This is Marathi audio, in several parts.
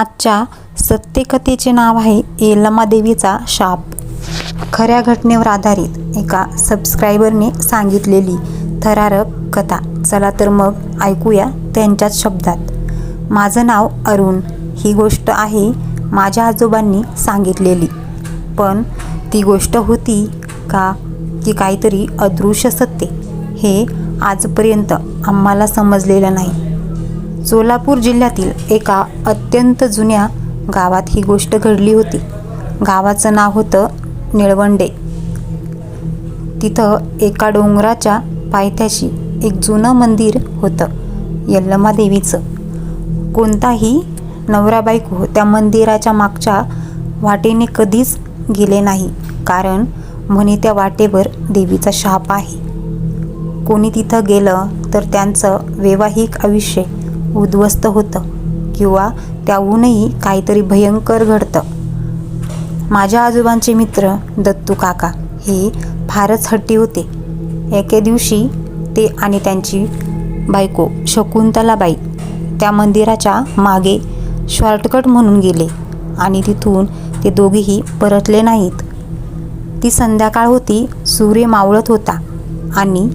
आजच्या सत्यकथेचे नाव आहे येलमा देवीचा शाप. खऱ्या घटनेवर आधारित एका सबस्क्रायबरने सांगितलेली थरारक कथा. चला तर मग ऐकूया त्यांच्याच शब्दात. माझं नाव अरुण. ही गोष्ट आहे माझ्या आजोबांनी सांगितलेली. पण ती गोष्ट होती का की काहीतरी अदृश्य सत्य? हे आजपर्यंत आम्हाला समजलेलं नाही. सोलापूर जिल्ह्यातील एका अत्यंत जुन्या गावात ही गोष्ट घडली होती. गावाचं नाव होतं निळवंडे. तिथं एका डोंगराच्या पायथ्याशी एक जुनं मंदिर होतं यल्लमा देवीचं. कोणताही नवरा बायको त्या मंदिराच्या मागच्या वाटेने कधीच गेले नाही कारण म्हणे त्या वाटेवर देवीचा शाप आहे. कोणी तिथं गेलं तर त्यांचं वैवाहिक आयुष्य उद्ध्वस्त होतं किंवा त्याहूनही काहीतरी भयंकर घडतं. माझ्या आजोबांचे मित्र दत्तू काका हे फारच हट्टी होते. एके दिवशी ते आणि त्यांची बायको शकुंतलाबाई त्या मंदिराच्या मागे शॉर्टकट म्हणून गेले आणि तिथून ते दोघेही परतले नाहीत. ती संध्याकाळ होती सूर्य मावळत होता आणि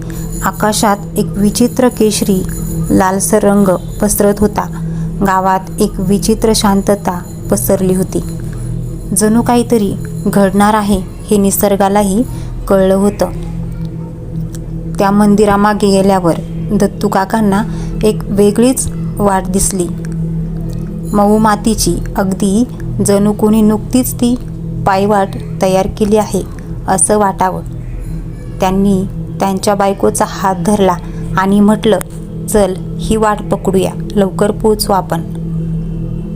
आकाशात एक विचित्र केशरी लालसर रंग पसरत होता. गावात एक विचित्र शांतता पसरली होती. जणू काहीतरी घडणार आहे हे निसर्गालाही कळलं होतं. त्या मंदिरामागे गेल्यावर दत्तू काकांना एक वेगळीच वाट दिसली. मऊ मातीची अगदी जणू कोणी नुकतीच ती पायवाट तयार केली आहे असं वाटावं. त्यांनी त्यांच्या बायकोचा हात धरला आणि म्हटलं चल ही वाट पकडूया. लवकर पोचू आपण.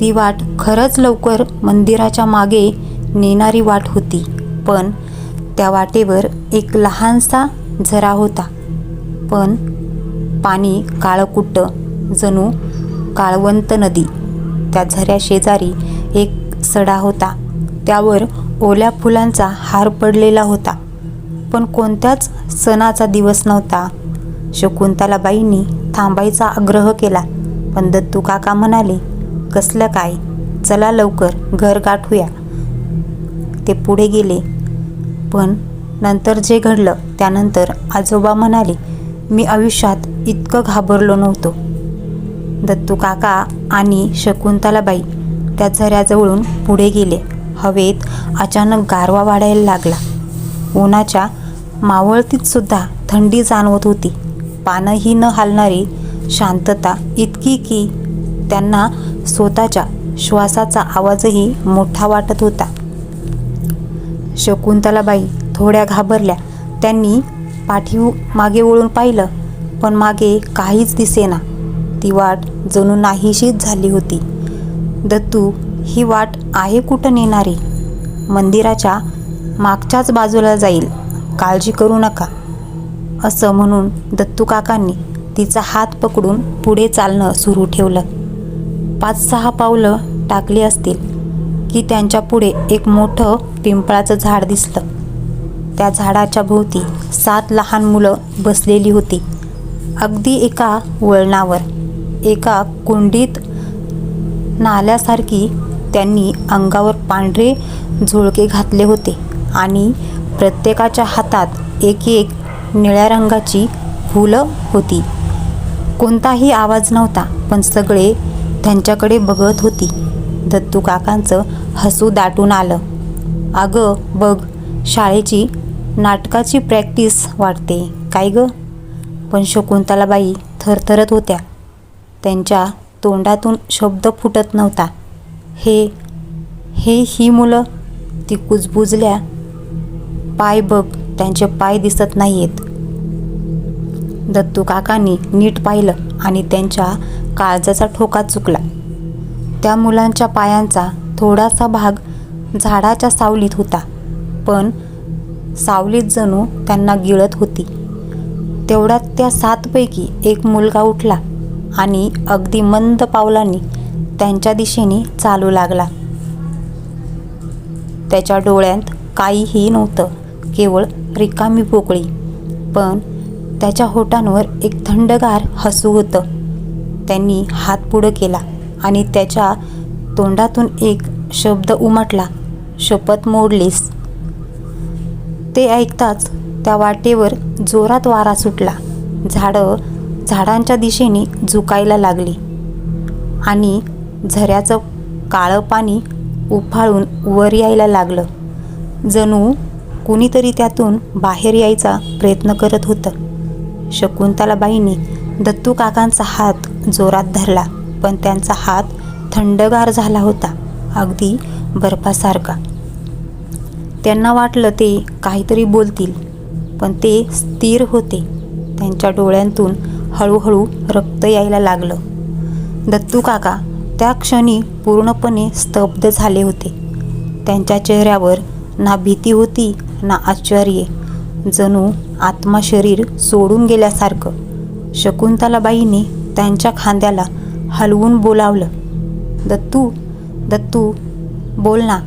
ती वाट खरंच लवकर मंदिराच्या मागे नेणारी वाट होती पण त्या वाटेवर एक लहानसा झरा होता. पण पाणी काळकुट्ट जणू काळवंत नदी. त्या झऱ्याशेजारी एक सडा होता. त्यावर ओल्या फुलांचा हार पडलेला होता. पण कोणत्याच सणाचा दिवस नव्हता. शकुंतलाबाईंनी थांबायचा आग्रह केला. पण दत्तू काका म्हणाले कसलं काय? चला लवकर घर गाठूया. ते पुढे गेले. पण नंतर जे घडलं त्यानंतर आजोबा म्हणाले मी आयुष्यात इतकं घाबरलो नव्हतो. दत्तू काका आणि शकुंतलाबाई त्या झऱ्याजवळून पुढे गेले. हवेत अचानक गारवा वाढायला लागला. उन्हाच्या मावळतीत सुद्धा थंडी जाणवत होती. पानंही न हालणारी शांतता इतकी की त्यांना स्वतःच्या श्वासाचा आवाजही मोठा वाटत होता. शकुंतलाबाई थोड्या घाबरल्या. त्यांनी पाठी मागे वळून पाहिलं पण मागे काहीच दिसेना. ती वाट जणू नाहीशीच झाली होती. दत्तू ही वाट आहे कुठं नेणारी? मंदिराच्या मागच्याच बाजूला जाईल. काळजी करू नका. असं म्हणून दत्तू काकांनी तिचा हात पकडून पुढे चालणं सुरू ठेवलं. पाच सहा पावलं टाकली असतील की त्यांच्या पुढे एक मोठं पिंपळाचं झाड दिसलं. त्या झाडाच्या भोवती सात लहान मुलं बसलेली होती. अगदी एका वळणावर एका कुंडीत नाल्यासारखी त्यांनी अंगावर पांढरे झोळके घातले होते आणि प्रत्येकाच्या हातात एक एक निळ्या रंगाची फुलं होती. कोणताही आवाज नव्हता पण सगळे त्यांच्याकडे बघत होती. दत्तू काकांचं हसू दाटून आलं. अगं बघ शाळेची नाटकाची प्रॅक्टिस वाटते काय गं? पण शकुंतलाबाई थरथरत होत्या. त्यांच्या तोंडातून शब्द फुटत नव्हता. हे हे ही मुलं ती कुजबुजल्या. पाय बघ त्यांचे पाय दिसत नाही आहेत दत्तू काकांनी नीट पाहिलं आणि त्यांच्या काळजाचा ठोका चुकला. त्या मुलांच्या पायांचा थोडासा भाग झाडाच्या सावलीत होता पण सावलीत जणू त्यांना गिळत होती. तेवढ्यात त्या सातपैकी एक मुलगा उठला आणि अगदी मंद पावलांनी त्यांच्या दिशेने चालू लागला. त्याच्या डोळ्यात काहीही नव्हतं केवळ रिकामी पोकळी पण त्याच्या होटांवर एक थंडगार हसू होतं. त्यांनी हात पुढं केला आणि त्याच्या तोंडातून एक शब्द उमटला शपथ मोडलीस. ते ऐकताच त्या वाटेवर जोरात वारा सुटला. झाडं झाडांच्या दिशेने झुकायला लागली आणि झऱ्याचं काळं पाणी उफाळून वर यायला लागलं. जणू कुणीतरी त्यातून बाहेर यायचा प्रयत्न करत होतं. शकुंतलाबाईंनी दत्तू काकांचा हात जोरात धरला पण त्यांचा हात थंडगार झाला होता अगदी बर्फासारखा. त्यांना वाटलं ते काहीतरी बोलतील पण ते स्थिर होते. त्यांच्या डोळ्यांतून हळूहळू रक्त यायला लागलं. दत्तू काका त्या क्षणी पूर्णपणे स्तब्ध झाले होते. त्यांच्या चेहऱ्यावर ना भीती होती ना आश्चर्य. जणू आत्मा शरीर सोडून गेल्यासारखं. शकुंतलाबाईंनी त्यांच्या खांद्याला हलवून बोलावलं. दत्तू दत्तू बोल ना.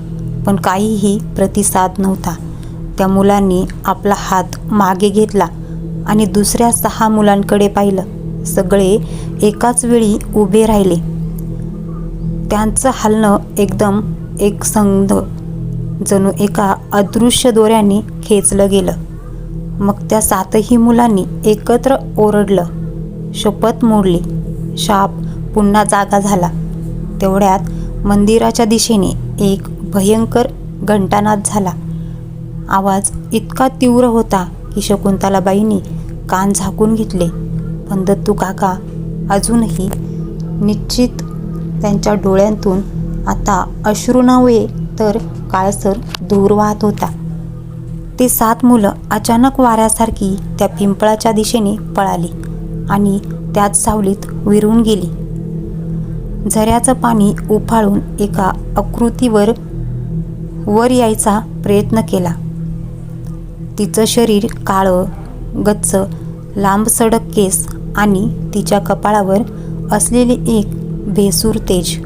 पण काहीही प्रतिसाद नव्हता. त्या मुलांनी आपला हात मागे घेतला आणि दुसऱ्या सहा मुलांकडे पाहिलं. सगळे एकाच वेळी उभे राहिले. त्यांचं हलणं एकदम एक संध. जणू एका अदृश्य दोऱ्याने खेचलं गेलं. मग त्या सातही मुलांनी एकत्र ओरडलं. शपथ मोडली. शाप पुन्हा जागा झाला. तेवढ्यात मंदिराच्या दिशेने एक भयंकर घंटानाद झाला. आवाज इतका तीव्र होता की शकुंतलाबाईंनी कान झाकून घेतले. पण दत्तू काका. अजूनही निश्चित त्यांच्या डोळ्यांतून आता अश्रू नव्हे तर काळसर धूर वाहत होता. ते सात मुलं अचानक वाऱ्यासारखी त्या पिंपळाच्या दिशेने पळाली आणि त्याच सावलीत विरून गेली. झऱ्याचं पाणी उफाळून एका आकृतीवर वर यायचा प्रयत्न केला. तिचं शरीर काळं गच्च लांब सडक केस आणि तिच्या कपाळावर असलेले एक भेसूर तेज.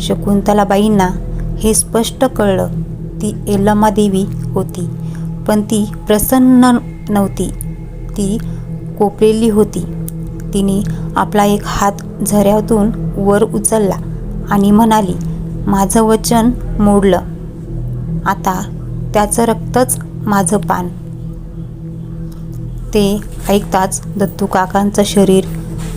शकुंतलाबाईंना हे स्पष्ट कळलं. ती एलमा देवी होती. पण ती प्रसन्न नव्हती. ती कोपरेली होती. तिने आपला एक हात झऱ्यातून वर उचलला आणि म्हणाली माझं वचन मोडलं. आता त्याचं रक्तच माझं पान. ते ऐकताच दत्तू काकांचं शरीर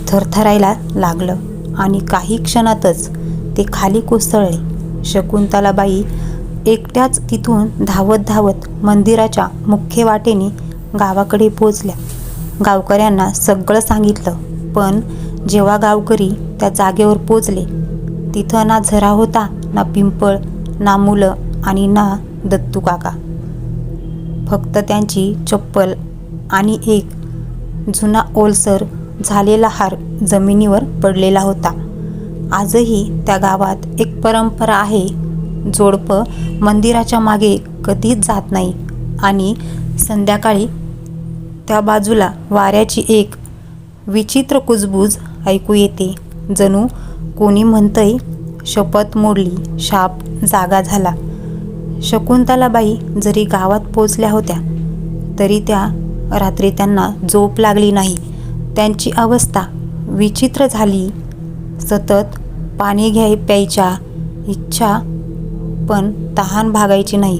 थरथरायला लागलं आणि काही क्षणातच ते खाली कोसळले. शकुंतलाबाई एकट्याच तिथून धावत धावत मंदिराच्या मुख्य वाटेने गावाकडे पोचल्या गावकऱ्यांना सगळं सांगितलं पण जेव्हा गावकरी त्या जागेवर पोचले तिथं ना झरा होता ना पिंपळ ना मुलं आणि ना दत्तू काका. फक्त त्यांची चप्पल आणि एक जुना ओलसर झालेला हार जमिनीवर पडलेला होता. आजही त्या गावात एक परंपरा आहे जोडपं मंदिराच्या मागे कधीच जात नाही. आणि संध्याकाळी त्या बाजूला वाऱ्याची एक विचित्र कुजबूज ऐकू येते. जणू कोणी म्हणतंय शपथ मोडली शाप जागा झाला. शकुंतलाबाई जरी गावात पोचल्या होत्या तरी त्या रात्री त्यांना झोप लागली नाही. त्यांची अवस्था विचित्र झाली. सतत पाणी घ्याय प्यायच्या इच्छा पण तहान भागायची नाही.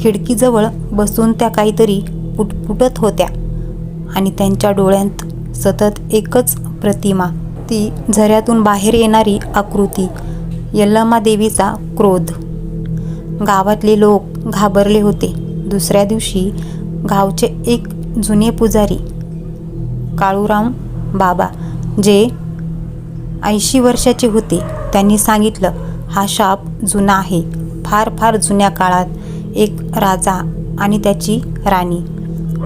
खिडकीजवळ बसून त्या काहीतरी पुटपुटत होत्या आणि त्यांच्या डोळ्यांत सतत एकच प्रतिमा. ती झऱ्यातून बाहेर येणारी आकृती यल्लमा देवीचा क्रोध. गावातले लोक घाबरले होते. दुसऱ्या दिवशी गावचे एक जुने पुजारी काळूराम बाबा जे ऐंशी वर्षाचे होते त्यांनी सांगितलं हा शाप जुना आहे. फार फार जुन्या काळात एक राजा आणि त्याची राणी.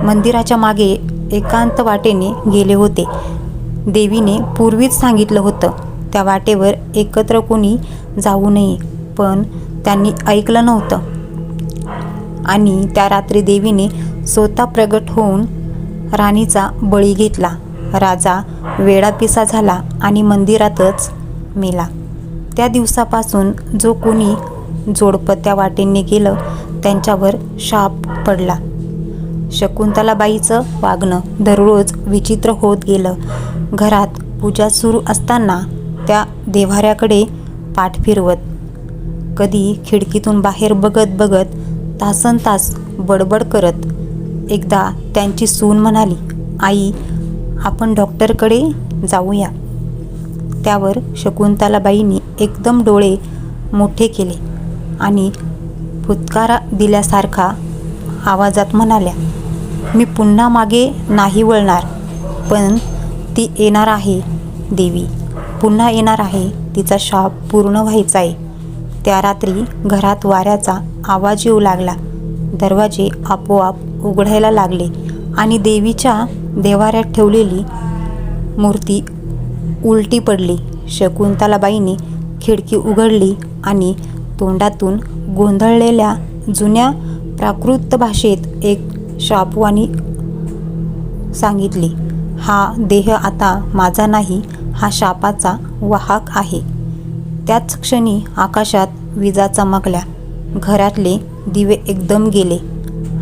मंदिराच्या मागे एकांत वाटेने गेले होते. देवीने पूर्वीच सांगितलं होतं त्या वाटेवर एकत्र कोणी जाऊ नये पण त्यांनी ऐकलं नव्हतं. आणि त्या रात्री देवीने स्वतः प्रगट होऊन राणीचा बळी घेतला. राजा वेडापिसा झाला आणि मंदिरातच मेला. त्या दिवसापासून जो कोणी जोडपं त्या वाटेने गेलं त्यांच्यावर शाप पडला. शकुंतलाबाईचं वागणं दररोज विचित्र होत गेलं. घरात पूजा सुरू असताना त्या देव्हाऱ्याकडे पाठ फिरवत. कधी खिडकीतून बाहेर बघत बघत तासन तास बडबड करत. एकदा त्यांची सून म्हणाली आई आपण डॉक्टरकडे जाऊया. त्यावर शकुंतलाबाईंनी एकदम डोळे मोठे केले आणि फुतकारा दिल्यासारखा आवाजात म्हणाल्या मी पुन्हा मागे नाही वळणार पण ती येणार आहे देवी. पुन्हा येणार आहे तिचा शाप पूर्ण व्हायचा आहे. त्या रात्री घरात वाऱ्याचा आवाज येऊ लागला. दरवाजे आपोआप उघडायला लागले आणि देवीच्या देवाऱ्यात ठेवलेली मूर्ती उलटी पडली. शकुंतलाबाईने खिडकी उघडली आणि तोंडातून गोंधळलेल्या जुन्या प्राकृत भाषेत एक शापवाणी सांगितली हा देह आता माझा नाही हा शापाचा वाहक आहे. त्याच क्षणी आकाशात विजा चमकल्या. घरातले दिवे एकदम गेले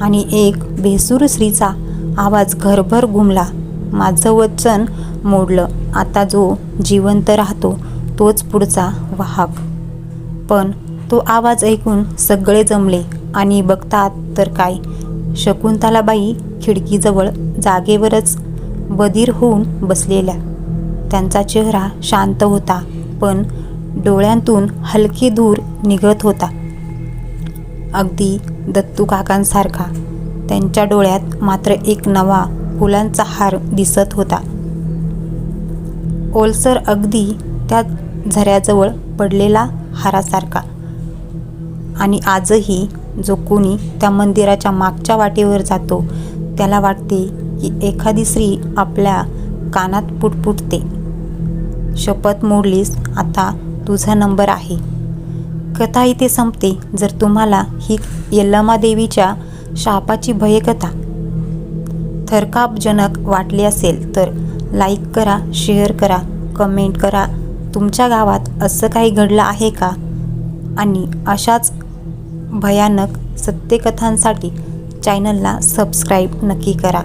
आणि एक भेसूर स्त्रीचा आवाज घरभर घुमला. माझं वचन मोडलं. आता जो जिवंत राहतो तोच पुढचा वाहक पण तो आवाज ऐकून सगळे जमले आणि बघतात तर काय? शकुंतलाबाई खिडकीजवळ जागेवरच बधीर होऊन बसलेल्या. त्यांचा चेहरा शांत होता पण डोळ्यांतून हलके धूर निघत होता. अगदी दत्तू काकांसारखा. त्यांच्या डोळ्यात मात्र एक नवा फुलांचा हार दिसत होता. ओलसर अगदी त्या झऱ्याजवळ पडलेला हारासारखा. आणि आजही जो कोणी त्या मंदिराच्या मागच्या वाटेवर जातो त्याला वाटते की एखादी स्त्री आपल्या कानात पुटपुटते. शपथ मोडलीस आता तुझा नंबर आहे. कथा इथे संपते जर तुम्हाला ही यल्लमा देवीच्या शापाची भयकथा थरकापजनक वाटली असेल तर लाईक करा शेअर करा कमेंट करा तुमच्या गावात असं काही घडलं आहे का? आणि अशाच भयानक सत्यकथांसाठी चॅनलला सबस्क्राईब नक्की करा.